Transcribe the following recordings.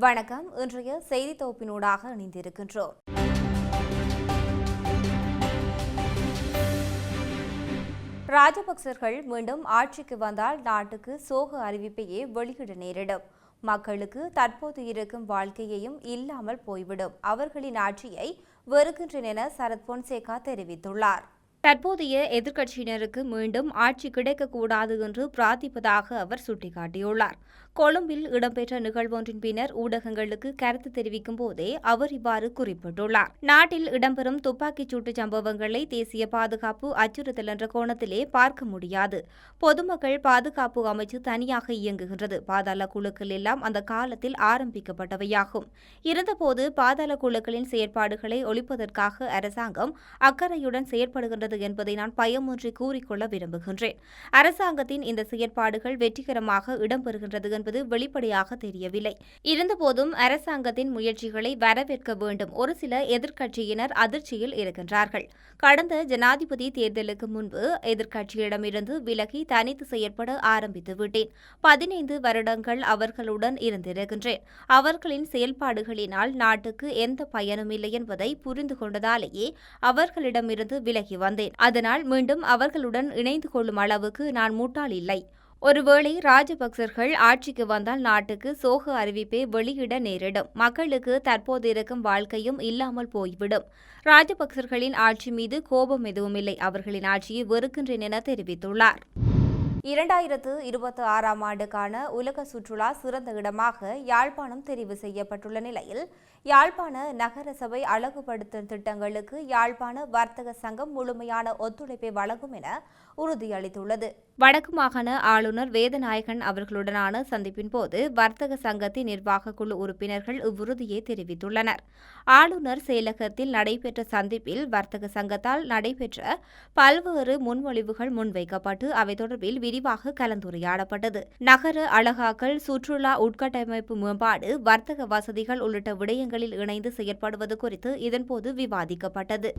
வணக்கம். இன்றைய செய்தி தொகுப்பினூடாக இணைந்திருக்கின்றோம். ராஜபக்சர்கள் மீண்டும் ஆட்சிக்கு வந்தால் நாட்டுக்கு சோக அறிவிப்பையே வெளியிட நேரிடும். மக்களுக்கு தற்போது இருக்கும் வாழ்க்கையையும் இல்லாமல் போய்விடும். அவர்களின் ஆட்சியை வெறுக்கின்றன என சரத் பொன்சேகா தெரிவித்துள்ளார். தற்போதைய எதிர்க்கட்சியினருக்கு மீண்டும் ஆட்சி கிடைக்கக்கூடாது என்று பிரார்த்திப்பதாக அவர் சுட்டிக்காட்டியுள்ளார். கொழும்பில் இடம்பெற்ற நிகழ்வொன்றின் பின்னர் ஊடகங்களுக்கு கருத்து தெரிவிக்கும் போதே அவர் இவ்வாறு குறிப்பிட்டுள்ளார். நாட்டில் இடம்பெறும் துப்பாக்கிச் சூட்டு சம்பவங்களை தேசிய பாதுகாப்பு அச்சுறுத்தல் என்ற கோணத்திலே பார்க்க முடியாது. பொதுமக்கள் பாதுகாப்பு அமைச்சு தனியாக இயங்குகின்றது. பாதாள குழுக்கள் எல்லாம் அந்த காலத்தில் ஆரம்பிக்கப்பட்டவையாகும். இருந்தபோது பாதாள குழுக்களின் செயற்பாடுகளை ஒழிப்பதற்காக அரசாங்கம் அக்கறையுடன் செயற்படுகின்றது என்பதை நான் பயமொன்றி கூறிக்கொள்ள விரும்புகின்றேன். அரசாங்கத்தின் இந்த செயற்பாடுகள் வெற்றிகரமாக இடம்பெறுகின்றது என்பது வெளிப்படையாக தெரியவில்லை. இருந்தபோதும் அரசாங்கத்தின் முயற்சிகளை வரவேற்க வேண்டும். ஒரு சில எதிர்க்கட்சியினர் அதிர்ச்சியில் இருக்கின்றார்கள். கடந்த ஜனாதிபதி தேர்தலுக்கு முன்பு எதிர்க்கட்சியிடமிருந்து விலகி தனித்து செயற்பட ஆரம்பித்து விட்டேன். பதினைந்து வருடங்கள் அவர்களுடன் இருந்திருக்கின்றேன். அவர்களின் செயல்பாடுகளினால் நாட்டுக்கு எந்த பயனும் இல்லை என்பதை புரிந்து கொண்டதாலேயே அவர்களிடமிருந்து விலகி வந்தேன். அதனால் மீண்டும் அவர்களுடன் இணைந்து கொள்ளும் அளவுக்கு நான் முட்டாள் இல்லை. ஒருவேளை ராஜபக்சர்கள் ஆட்சிக்கு வந்தால் நாட்டுக்கு சோக அறிவிப்பை வெளியிட நேரிடும். மக்களுக்கு தற்போது இருக்கும் வாழ்க்கையும் இல்லாமல் போய்விடும். ராஜபக்சர்களின் ஆட்சி மீது கோபம் எதுவுமில்லை அவர்களின் ஆட்சியை வெறுக்கின்றேன் என தெரிவித்துள்ளார். இரண்டாயிரத்து இருபத்தி ஆறாம் ஆண்டுக்கான உலக சுற்றுலா சிறந்த இடமாக யாழ்ப்பாணம் தெரிவு செய்யப்பட்டுள்ள நிலையில் யாழ்ப்பாண நகர சபை அழகுபடுத்தும் திட்டங்களுக்கு யாழ்ப்பாண வர்த்தக சங்கம் முழுமையான ஒத்துழைப்பை வழங்கும் என உறுதியளித்துள்ளது. வடக்கு மாகாண ஆளுநர் வேதநாயகன் அவர்களுடனான சந்திப்பின் போது வர்த்தக சங்கத்தின் நிர்வாக குழு உறுப்பினர்கள் இவ்வுறுதியை தெரிவித்துள்ளனர். ஆளுநர் செயலகத்தில் நடைபெற்ற சந்திப்பில் வர்த்தக சங்கத்தால் நடைபெற்ற பல்வேறு முன்மொழிவுகள் முன்வைக்கப்பட்டு அவை தொடர்பில் விரிவாக கலந்துரையாடப்பட்டது. நகர அழகாக்கல் சுற்றுலா உட்கட்டமைப்பு மேம்பாடு வர்த்தக வசதிகள் உள்ளிட்ட விடயங்களில் இணைந்து செயற்படுவது குறித்து இதன்போது விவாதிக்கப்பட்டது.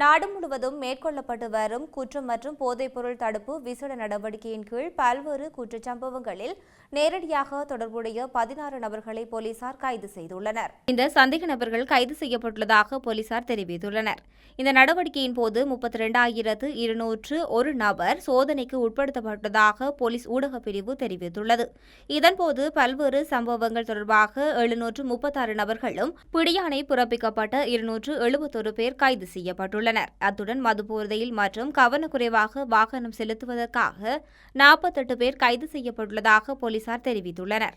நாடு முழுவதும் மேற்கொள்ளப்பட்டு வரும் குற்றம் மற்றும் போதைப்பொருள் தடுப்பு விசேட நடவடிக்கையின் கீழ் பல்வேறு குற்றச்சம்பவங்களில் நேரடியாக தொடர்புடைய பதினாறு நபர்களை போலீசார் கைது செய்துள்ளனர். இந்த சந்தேக நபர்கள் கைது செய்யப்பட்டுள்ளதாக போலீசார் தெரிவித்துள்ளனர். இந்த நடவடிக்கையின் போது முப்பத்தி இரண்டாயிரத்து இருநூற்று ஒரு நபர் சோதனைக்கு உட்படுத்தப்பட்டதாக போலீஸ் ஊடகப் பிரிவு தெரிவித்துள்ளது. இதன்போது பல்வேறு சம்பவங்கள் தொடர்பாக எழுநூற்று முப்பத்தாறு நபர்களும் பிடியாணை பிறப்பிக்கப்பட்ட இருநூற்று எழுபத்தொரு பேர் கைது செய்யப்பட்டுள்ளனர். உள்ளனர் அத்துடன் மதுபோதையில் மற்றும் கவனக்குறைவாக வாகனம் செலுத்துவதற்காக நாற்பத்தெட்டு பேர் கைது செய்யப்பட்டுள்ளதாக போலீசார் தெரிவித்துள்ளனர்.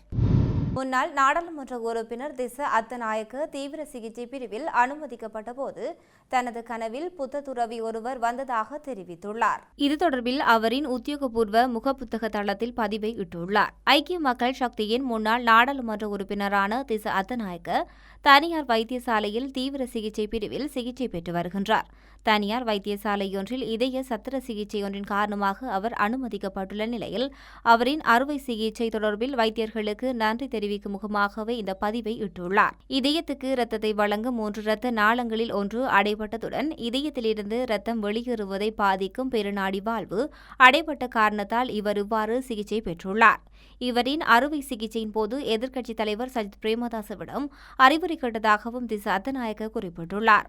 முன்னாள் நாடாளுமன்ற உறுப்பினர் திச அத்தநாயக்க தீவிர சிகிச்சை பிரிவில் அனுமதிக்கப்பட்ட போது தனது கனவில் புத்த துறவி ஒருவர் வந்ததாக தெரிவித்துள்ளார். இது தொடர்பில் அவரின் உத்தியோகபூர்வ முகப்புத்தக தளத்தில் பதிவை இட்டுள்ளார். ஐக்கிய மக்கள் சக்தியின் முன்னாள் நாடாளுமன்ற உறுப்பினரான திச அத்தநாயக்க தனியார் வைத்தியசாலையில் தீவிர சிகிச்சை பிரிவில் சிகிச்சை பெற்று வருகின்றார். தனியார் வைத்தியசாலையொன்றில் இதய சத்திர சிகிச்சை ஒன்றின் காரணமாக அவர் அனுமதிக்கப்பட்டுள்ள நிலையில் அவரின் அறுவை சிகிச்சை தொடர்பில் வைத்தியர்களுக்கு நன்றி தெரிவிக்கும் முகமாகவே இந்த பதிவை இட்டுள்ளார். இதயத்துக்கு இரத்தத்தை வழங்கும் மூன்று இரத்த நாளங்களில் ஒன்று அடைபட்டதுடன் இதயத்திலிருந்து இரத்தம் வெளியேறுவதை பாதிக்கும் பெருநாடி வாழ்வு அடைபட்ட காரணத்தால் இவர் இவ்வாறு சிகிச்சை பெற்றுள்ளார். இவரின் அறுவை சிகிச்சையின் போது எதிர்க்கட்சித் தலைவர் சஜித் பிரேமதாசவிடம் அறிவுரை கேட்டதாகவும் திச அத்தநாயக்க குறிப்பிட்டுள்ளார்.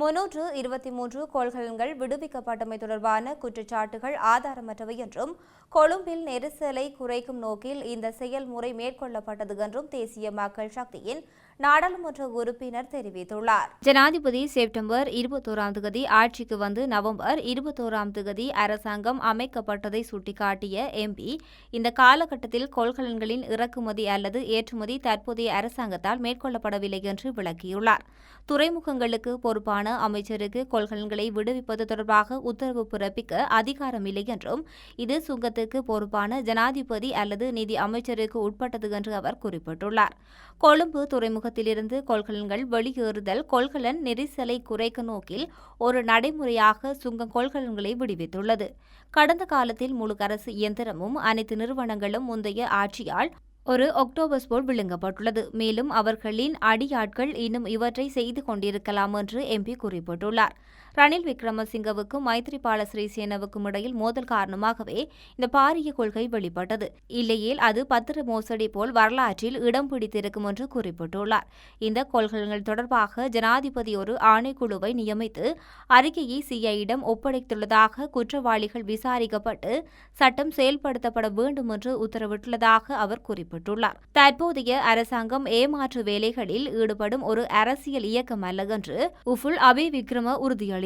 முன்னூற்று இருபத்தி மூன்று கொள்கலன்கள் விடுவிக்கப்பட்டமை தொடர்பான குற்றச்சாட்டுகள் ஆதாரமற்றவை என்றும் கொழும்பில் நெரிசலை குறைக்கும் நோக்கில் இந்த செயல்முறை மேற்கொள்ளப்பட்டது என்றும் தேசிய மக்கள் சக்தியின் நாடாளுமன்ற உறுப்பினர் தெரிவித்துள்ளார். ஜனாதிபதி செப்டம்பர் இருபத்தோராம் தேதி ஆட்சிக்கு வந்து நவம்பர் இருபத்தோராம் தேதி அரசாங்கம் அமைக்கப்பட்டதை சுட்டிக்காட்டிய எம்பி இந்த காலகட்டத்தில் கொள்கலன்களின் இறக்குமதி அல்லது ஏற்றுமதி தற்போதைய அரசாங்கத்தால் மேற்கொள்ளப்படவில்லை என்று விளக்கியுள்ளார். துறைமுகங்களுக்கு பொறுப்பான அமைச்சருக்கு கொள்கலன்களை விடுவிப்பது தொடர்பாக உத்தரவு பிறப்பிக்க அதிகாரமில்லை என்றும் இது சுங்கத்துக்கு பொறுப்பான ஜனாதிபதி அல்லது நிதி அமைச்சருக்கு உட்பட்டது என்று அவர் குறிப்பிட்டுள்ளார். கொழும்பு துறைமுகத்திலிருந்து கொள்கலன்கள் வெளியேறுதல் கொள்கலன் நெரிசலை குறைக்க நோக்கில் ஒரு நடைமுறையாக சுங்க கொள்கலன்களை விடுவித்துள்ளது. கடந்த காலத்தில் முழு அரசு இயந்திரமும் அனைத்து நிறுவனங்களும் முந்தைய ஆட்சியால் ஒரு ஒக்டோபஸ் போல் விழுங்கப்பட்டுள்ளது. மேலும் அவர்களின் அடியாட்கள் இன்னும் இவற்றை செய்து கொண்டிருக்கலாம் என்று எம்பி குறிப்பிட்டுள்ளார். ரணில் விக்ரமசிங்கவுக்கும் மைத்ரிபால ஸ்ரீசேனவுக்கும் இடையில் மோதல் காரணமாகவே இந்த பாரிய கொள்கை வெளிப்பட்டது. இல்லையேல் அது பத்திர மோசடி போல் வரலாற்றில் இடம் பிடித்திருக்கும் என்று குறிப்பிட்டுள்ளார். இந்த கொள்கைகள் தொடர்பாக ஜனாதிபதி ஒரு ஆணைக்குழுவை நியமித்து அறிக்கையை சிஐயிடம் ஒப்படைத்துள்ளதாக குற்றவாளிகள் விசாரிக்கப்பட்டு சட்டம் செயல்படுத்தப்பட வேண்டும் என்று உத்தரவிட்டுள்ளதாக அவர் குறிப்பிட்டுள்ளார். தற்போதைய அரசாங்கம் ஏமாற்று வேலைகளில் ஈடுபடும் ஒரு அரசியல் இயக்கம் அல்ல என்று உஃபுல் அபி விக்ரம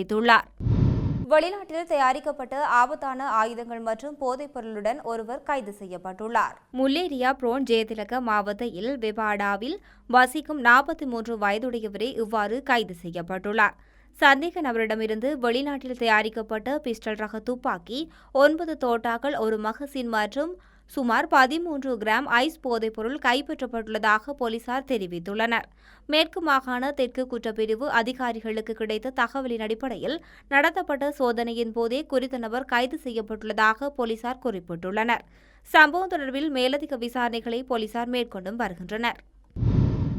அளித்துள்ளார் வெளிநாட்டில் தயாரிக்கப்பட்ட ஆபத்தான ஆயுதங்கள் மற்றும் போதைப் பொருளுடன் ஒருவர் கைது செய்யப்பட்டுள்ளார். முல்லேரியா புரோன் ஜெயதிலக மாவட்டத்தில் விபாடாவில் வசிக்கும் நாற்பத்தி மூன்று வயதுடையவரே இவ்வாறு கைது செய்யப்பட்டுள்ளார். சந்தேக நபரிடமிருந்து வெளிநாட்டில் தயாரிக்கப்பட்ட பிஸ்டல் ரக துப்பாக்கி ஒன்பது தோட்டாக்கள் ஒரு மகசின் மற்றும் சுமார் பதிமூன்று கிராம் ஐஸ் போதைப்பொருள் கைப்பற்றப்பட்டுள்ளதாக போலீசார் தெரிவித்துள்ளனர். மேற்கு மாகாண தெற்கு குற்றப்பிரிவு அதிகாரிகளுக்கு கிடைத்த தகவலின் அடிப்படையில் நடத்தப்பட்ட சோதனையின் போதே குறித்த நபர் கைது செய்யப்பட்டுள்ளதாக போலீசார் குறிப்பிட்டுள்ளனர். சம்பவம் தொடர்பில் மேலதிக விசாரணைகளை போலீசார் மேற்கொண்டும் வருகின்றனர்.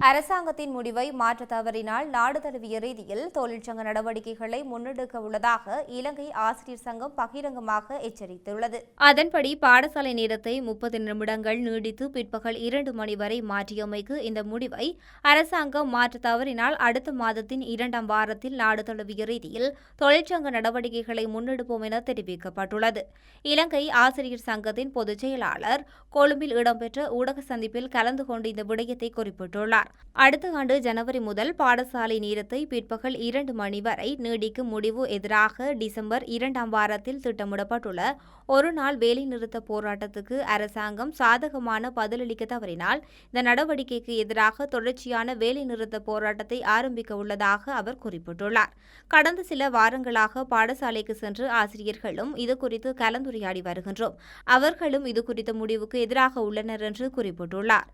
அரசாங்கத்தின் முடிவை மாற்ற தவறினால் நாடு தழுவிய ரீதியில் தொழிற்சங்க நடவடிக்கைகளை முன்னெடுக்க உள்ளதாக இலங்கை ஆசிரியர் சங்கம் பகிரங்கமாக எச்சரித்துள்ளது. அதன்படி பாடசாலை நேரத்தை முப்பது நிமிடங்கள் நீடித்து பிற்பகல் இரண்டு மணி வரை மாற்றியமைக்கு இந்த முடிவை அரசாங்கம் மாற்ற தவறினால் அடுத்த மாதத்தின் இரண்டாம் வாரத்தில் நாடு தழுவிய ரீதியில் தொழிற்சங்க நடவடிக்கைகளை முன்னெடுப்போம் என தெரிவிக்கப்பட்டுள்ளது. இலங்கை ஆசிரியர் சங்கத்தின் பொதுச் செயலாளர் கொழும்பில் இடம்பெற்ற ஊடக சந்திப்பில் கலந்து கொண்டு இந்த விடயத்தை குறிப்பிட்டுள்ளார். அடுத்த ஆண்டு ஜனவரி முதல் பாடசாலை நேரத்தை பிற்பகல் இரண்டு மணி வரை நீடிக்கும் முடிவு எதிராக டிசம்பர் இரண்டாம் வாரத்தில் திட்டமிடப்பட்டுள்ள ஒரு நாள் வேலைநிறுத்த போராட்டத்துக்கு அரசாங்கம் சாதகமான பதிலளிக்க தவறினால் இந்த நடவடிக்கைக்கு எதிராக தொடர்ச்சியான வேலைநிறுத்த போராட்டத்தை ஆரம்பிக்க உள்ளதாக அவர் குறிப்பிட்டுள்ளார். கடந்த சில வாரங்களாக பாடசாலைக்கு சென்று ஆசிரியர்களும் இதுகுறித்து கலந்துரையாடி வருகின்றோம். அவர்களும் இதுகுறித்த முடிவுக்கு எதிராக உள்ளனர் என்று குறிப்பிட்டுள்ளார்.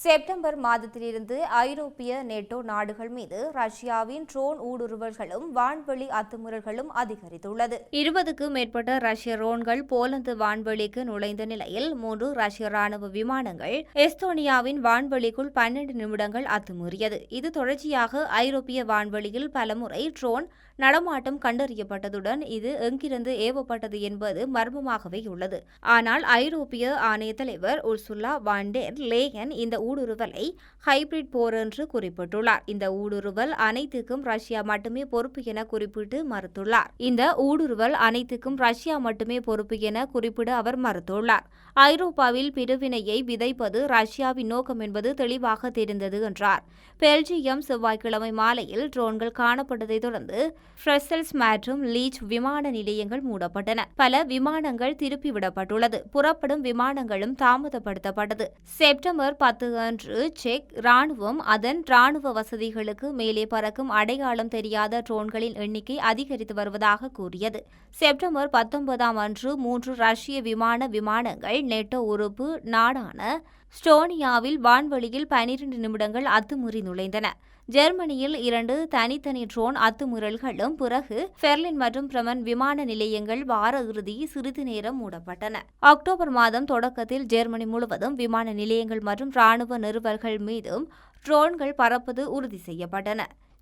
செப்டம்பர் மாதத்திலிருந்து ஐரோப்பிய நேட்டோ நாடுகள் மீது ரஷ்யாவின் ட்ரோன் ஊடுருவல்களும் வான்வெளி அத்துமுறல்களும் அதிகரித்துள்ளது. இருபதுக்கும் மேற்பட்ட ரஷ்ய ரோன்கள் போலந்து வான்வெளிக்கு நுழைந்த நிலையில் மூன்று ரஷ்ய ராணுவ விமானங்கள் எஸ்தோனியாவின் வான்வெளிக்குள் பன்னெண்டு நிமிடங்கள் அத்துமீறியது. இது தொடர்ச்சியாக ஐரோப்பிய வான்வெளியில் பலமுறை ட்ரோன் நடமாட்டம் கண்டறியப்பட்டதுடன் இது எங்கிருந்து ஏவப்பட்டது என்பது மர்மமாகவே உள்ளது. ஆனால் ஐரோப்பிய ஆணைய தலைவர் உர்சுல்லா வாண்டேர் லேயன் இந்த ஊடுருவலை ஹைபிரிட் போர் என்று குறிப்பிட்டுள்ளார். இந்த ஊடுருவல் அனைத்துக்கும் ரஷ்யா மட்டுமே பொறுப்பு என குறிப்பிட்டு மறுத்துள்ளார். இந்த ஊடுருவல் அனைத்துக்கும் ரஷ்யா மட்டுமே பொறுப்பு என குறிப்பிட அவர் மறுத்துள்ளார். ஐரோப்பாவில் பிரிவினையை விதைப்பது ரஷ்யாவின் நோக்கம் என்பது தெளிவாக தெரிந்தது என்றார். பெல்ஜியம் செவ்வாய்க்கிழமை மாலையில் ட்ரோன்கள் காணப்பட்டதை தொடர்ந்து பிரசல்ஸ் மற்றும் லீச் விமான நிலையங்கள் மூடப்பட்டன. பல விமானங்கள் திருப்பிவிடப்பட்டுள்ளது. புறப்படும் விமானங்களும் தாமதப்படுத்தப்பட்டது. செப்டம்பர் பத்து அன்று செக் ராணுவம் அதன் ராணுவ வசதிகளுக்கு மேலே பறக்கும் அடையாளம் தெரியாத ட்ரோன்களின் எண்ணிக்கை அதிகரித்து வருவதாக கூறியது. செப்டம்பர் பத்தொன்பதாம் அன்று மூன்று ரஷ்ய விமான விமானங்கள் நெட்டோ உறுப்பு நாடான ஸ்டோனியாவில் வான்வெளியில் பனிரெண்டு நிமிடங்கள் அத்துமுறி நுழைந்தன. ஜெர்மனியில் இரண்டு தனித்தனி ட்ரோன் அத்துமீறல்களும் பிறகு பெர்லின் மற்றும் பிரமன் விமான நிலையங்கள் வார இறுதி சிறிது நேரம் மூடப்பட்டன. அக்டோபர் மாதம் தொடக்கத்தில் ஜெர்மனி முழுவதும் விமான நிலையங்கள் மற்றும் ராணுவ நிறுவல்கள் மீதும் ட்ரோன்கள் பறப்பது உறுதி செய்யப்பட்டன.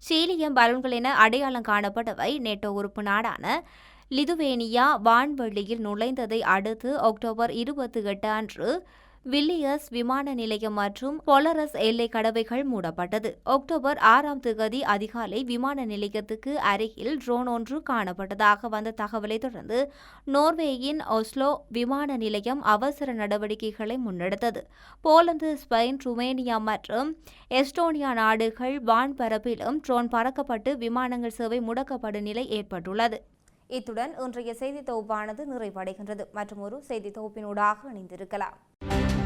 சீலியம் பலூன்கள் என அடையாளம் காணப்பட்டவை நேட்டோ உறுப்பு நாடான லிதுவேனியா வான்வெளியில் நுழைந்ததை அடுத்து அக்டோபர் இருபத்தி எட்டு அன்று வில்லியர்ஸ் விமான நிலையம் மற்றும் பொலரஸ் எல்லை கடவைகள் மூடப்பட்டது. அக்டோபர் ஆறாம் திகதி அதிகாலை விமான நிலையத்துக்கு அருகில் ட்ரோன் ஒன்று காணப்பட்டதாக வந்த தகவலை தொடர்ந்து நோர்வேயின் ஒஸ்லோ விமான நிலையம் அவசர நடவடிக்கைகளை முன்னெடுத்தது. போலந்து ஸ்பெயின் ருமேனியா மற்றும் எஸ்டோனியா நாடுகள் வான்பரப்பிலும் ட்ரோன் பறக்கப்பட்டு விமானங்கள் சேவை முடக்கப்படும் நிலை ஏற்பட்டுள்ளது. இத்துடன் இன்றைய செய்தி தொகுப்பானது நிறைவடைகின்றது. மற்றும் ஒரு செய்தி தொகுப்பினூடாக இணைந்திருக்கலாம். Bye.